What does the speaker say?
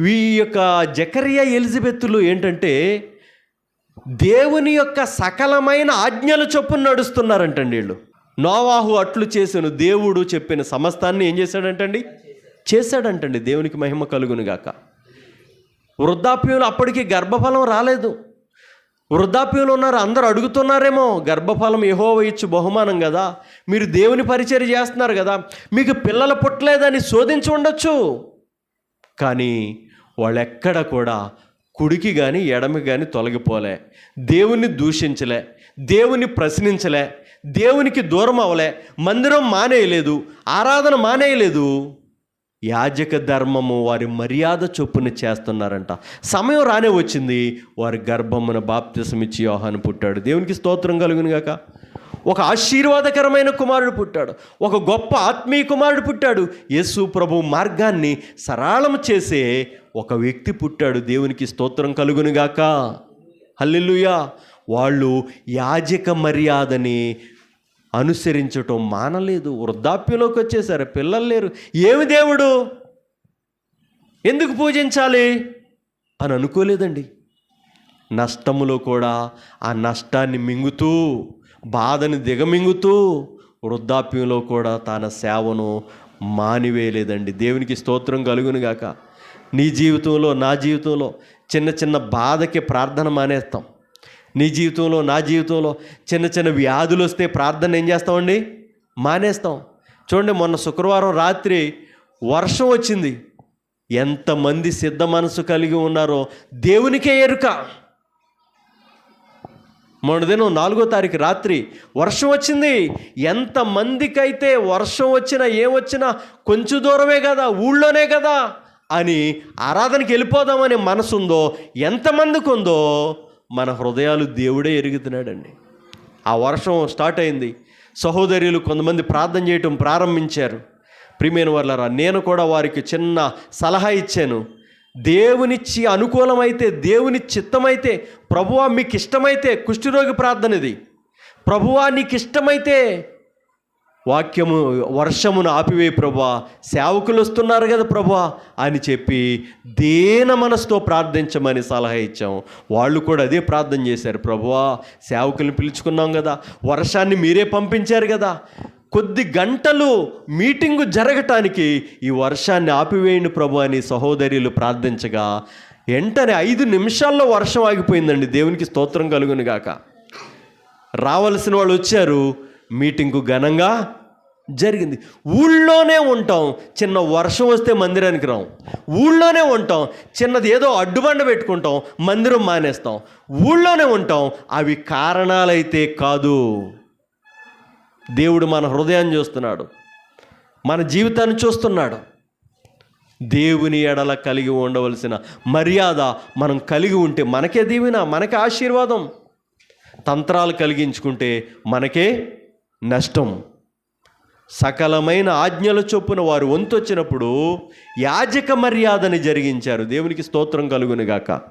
ఈ యొక్క జకరియా ఎలిజబెత్తులు ఏంటంటే దేవుని యొక్క సకలమైన ఆజ్ఞలు చొప్పున నడుస్తున్నారంటండి వీళ్ళు. నోవాహు అట్లు చేశాను దేవుడు చెప్పిన సమస్తాన్ని ఏం చేశాడంటండి? చేశాడంటండి దేవునికి మహిమ కలుగునుగాక వృద్ధాప్యంలో అప్పటికి గర్భఫలం రాలేదు. వృద్ధాప్యంలో ఉన్నారు అందరూ అడుగుతున్నారేమో గర్భఫలం ఏహో ఇచ్చు బహుమానం కదా మీరు దేవుని పరిచయం చేస్తున్నారు కదా మీకు పిల్లలు పుట్టలేదని శోధించి ఉండొచ్చు. కానీ వాళ్ళెక్కడ కూడా కుడికి కానీ ఎడమి కానీ తొలగిపోలే. దేవుని దూషించలే. దేవుని ప్రశ్నించలే. దేవునికి దూరం అవలే మందిరం మానేయలేదు. ఆరాధన మానేయలేదు. యాజక ధర్మము వారి మర్యాద చొప్పున చేస్తున్నారంట. సమయం రానే వచ్చింది. వారి గర్భమున బాప్తిసమిచ్చి యోహాను పుట్టాడు. దేవునికి స్తోత్రం కలుగునుగాక ఒక ఆశీర్వాదకరమైన కుమారుడు పుట్టాడు. ఒక గొప్ప ఆత్మీయ కుమారుడు పుట్టాడు. యేసు ప్రభు మార్గాన్ని సరళం చేసే ఒక వ్యక్తి పుట్టాడు. దేవునికి స్తోత్రం కలుగునుగాక. గాక వాళ్ళు యాజక మర్యాదని అనుసరించటం మానలేదు. వృద్ధాప్యంలోకి వచ్చేసారు. పిల్లలు లేరు. ఏమి దేవుడు? ఎందుకు పూజించాలి? అని అనుకోలేదండి. నష్టములో కూడా ఆ నష్టాన్ని మింగుతూ బాధని దిగమింగుతూ వృద్ధాప్యంలో కూడా తన సేవను మానివేయలేదండి. దేవునికి స్తోత్రం కలుగును గాక. నీ జీవితంలో నా జీవితంలో చిన్న చిన్న బాధకి ప్రార్థన మానేస్తాం. నీ జీవితంలో నా జీవితంలో చిన్న చిన్న వ్యాధులు వస్తే ప్రార్థన ఏం చేస్తామండి? మానేస్తాం. చూడండి మొన్న శుక్రవారం రాత్రి వర్షం వచ్చింది. ఎంతమంది సిద్ధ మనసు కలిగి ఉన్నారో దేవునికే ఎరుక. మొన్నదినం నాలుగో తారీఖు రాత్రి వర్షం వచ్చింది. ఎంతమందికైతే వర్షం వచ్చినా ఏమొచ్చినా కొంచెం దూరమే కదా ఊళ్ళోనే కదా అని ఆరాధనకి వెళ్ళిపోదామనే మనసు ఉందో ఎంతమందికి ఉందో మన హృదయాలు దేవుడే ఎరుగుతున్నాడండి. ఆ వర్షం స్టార్ట్ అయింది. సహోదరులు కొంతమంది ప్రార్థన చేయటం ప్రారంభించారు. ప్రియమైన వాళ్ళరా నేను కూడా వారికి చిన్న సలహా ఇచ్చాను. దేవునిచ్చి అనుకూలమైతే దేవుని చిత్తమైతే ప్రభువా మీకు ఇష్టమైతే కుష్ఠరోగి ప్రార్థన ఇది ప్రభువా నీకు ఇష్టమైతే వాక్యము వర్షమును ఆపివే ప్రభా సేవకులు వస్తున్నారు కదా ప్రభా అని చెప్పి దేన మనసుతో ప్రార్థించమని సలహా ఇచ్చాం వాళ్ళు కూడా అదే ప్రార్థన చేశారు. ప్రభువా సేవకులను పిలుచుకున్నాం కదా. వర్షాన్ని మీరే పంపించారు కదా. కొద్ది గంటలు మీటింగు జరగటానికి ఈ వర్షాన్ని ఆపివేయండి ప్రభు అని సహోదరులు ప్రార్థించగా వెంటనే ఐదు నిమిషాల్లో వర్షం ఆగిపోయిందండి. దేవునికి స్తోత్రం కలుగును గాక. రావలసిన వాళ్ళు వచ్చారు. మీటింగు ఘనంగా జరిగింది. ఊళ్ళోనే ఉంటాం. చిన్న వర్షం వస్తే మందిరానికి రాం. ఊళ్ళోనే ఉంటాం. చిన్నది ఏదో అడ్డుబండ పెట్టుకుంటాం. మందిరం మానేస్తాం. ఊళ్ళోనే ఉంటాం. అవి కారణాలైతే కాదు. దేవుడు మన హృదయాన్ని చూస్తున్నాడు. మన జీవితాన్ని చూస్తున్నాడు. దేవుని ఎడల కలిగి ఉండవలసిన మర్యాద మనం కలిగి ఉంటే మనకే దీవెన మనకే ఆశీర్వాదం. తంత్రాలు కలిగించుకుంటే మనకే నష్టం. సకలమైన ఆజ్ఞల చొప్పున వారు వంతొచ్చినప్పుడు యాజక మర్యాదని జరిగించారు. దేవునికి స్తోత్రం కలుగునుగాక.